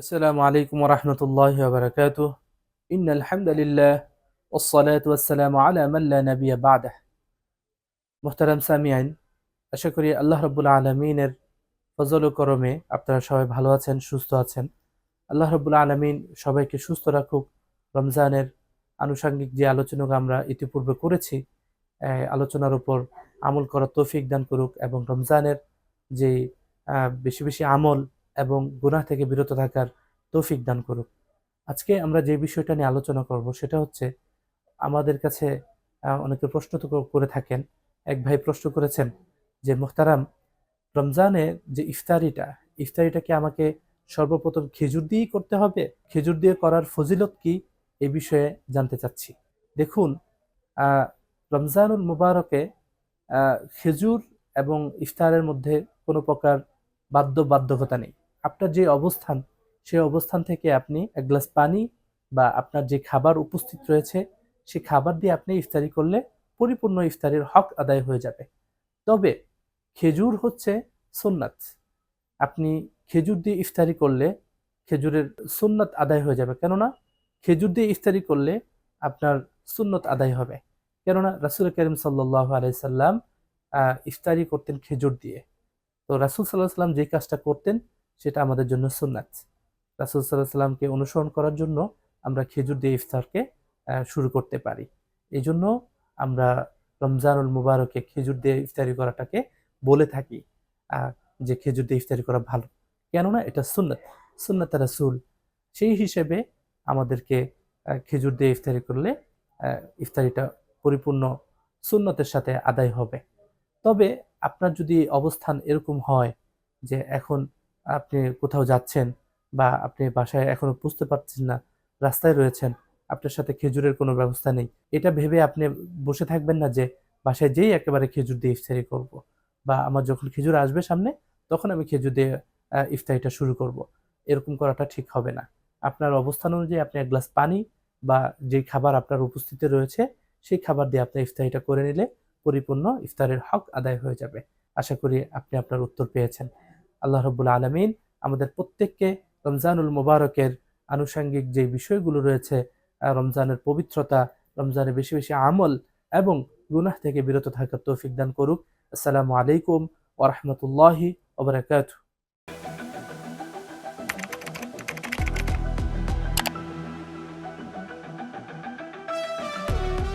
আসসালামু আলাইকুম রহমতুল্লাহ বারকাত। ইন আলহামদুলিল্লাহ ওসলাত ওয়াসালাম আলা মাল্লা নবিয়া বাদাহ। মোহতারাম সামিয়াইন আশা করি আল্লাহ রবুল্লা আলমিনের ফজল করমে আপনারা সবাই ভালো আছেন, সুস্থ আছেন। আল্লাহ রবুল্লা আলমিন সবাইকে সুস্থ রাখুক। রমজানের আনুষাঙ্গিক যে আলোচনাগুলো আমরা ইতিপূর্বে করেছি আলোচনার উপর আমল করার তৌফিক দান করুক এবং রমজানের যে বেশি বেশি আমল এবং গুনাহ থেকে বিরত থাকার তৌফিক দান করুক। আজকে আমরা যে বিষয়টা নিয়ে আলোচনা করব সেটা হচ্ছে, আমাদের কাছে অনেকে প্রশ্ন তো করে থাকেন। এক ভাই প্রশ্ন করেছেন যে, মোহতারাম, রমজানে যে ইফতারিটা ইফতারিটা কি আমাকে সর্বপ্রথম খেজুর দিয়েই করতে হবে? খেজুর দিয়ে করার ফজিলত কি? এই বিষয়ে জানতে চাচ্ছি। দেখুন রমজানুল মুবারকে খেজুর এবং ইফতারের মধ্যে কোনো প্রকার বাধ্য বাধ্যকতা নেই। আপনার যে অবস্থান সেই অবস্থান থেকে আপনি এক গ্লাস পানি বা আপনার যে খাবার উপস্থিত রয়েছে সেই খাবার দিয়ে আপনি ইফতারি করলে পরিপূর্ণ ইফতারির হক আদায় হয়ে যাবে। তবে খেজুর হচ্ছে সুন্নাত। আপনি খেজুর দিয়ে ইফতারি করলে খেজুরের সুন্নাত আদায় হয়ে যাবে। কেননা খেজুর দিয়ে ইফতারি করলে আপনার সুন্নত আদায় হবে। কেননা রাসুল করিম সাল্লাহ আলাইসাল্লাম ইফতারি করতেন খেজুর দিয়ে। তো রাসুল সাল্লাহ সাল্লাম যে কাজটা করতেন সেটা আমাদের জন্য সুন্নাত। রাসুল সাল্লাহ সাল্লামকে অনুসরণ করার জন্য আমরা খেজুর দিয়ে ইফতারকে শুরু করতে পারি। এই জন্য আমরা রমজানুল মুবারকে খেজুর দিয়ে ইফতারি করাটাকে বলে থাকি যে খেজুর দিয়ে ইফতারি করা ভালো। কেননা এটা সুন্নাত। সুন্নাত রাসুল সেই হিসেবে আমাদেরকে খেজুর দিয়ে ইফতারি করলে ইফতারিটা পরিপূর্ণ সুন্নতের সাথে আদায় হবে। তবে আপনার যদি অবস্থান এরকম হয় যে এখন আপনি কোথাও যাচ্ছেন বা আপনি বাসায় এখনও বুঝতে পারছেন না, রাস্তায় রয়েছেন, আপনার সাথে খেজুরের কোনো ব্যবস্থা নেই, এটা ভেবে আপনি বসে থাকবেন না যে বাসায় যেই একেবারে খেজুর দিয়ে ইফতারি করব বা আমার যখন খেজুর আসবে সামনে, তখন আমি খেজুর দিয়ে ইফতারিটা শুরু করব। এরকম করাটা ঠিক হবে না। আপনার অবস্থান অনুযায়ী আপনি এক গ্লাস পানি বা যেই খাবার আপনার উপস্থিতি রয়েছে, সেই খাবার দিয়ে আপনি ইফতারিটা করে নিলে পরিপূর্ণ ইফতারের হক আদায় হয়ে যাবে। আশা করি আপনি আপনার উত্তর পেয়েছেন। আল্লাহ রব্বুল আলমিন আমাদের প্রত্যেককে রমজানুল মুবারকের আনুষাঙ্গিক যে বিষয়গুলো রয়েছে রমজানের পবিত্রতা, রমজানের বেশি বেশি আমল এবং গুনাহ থেকে বিরত থাকার তৌফিক দান করুক। আসসালামু আলাইকুম ওরহমতুল্লাহি ওবরাকাতুহ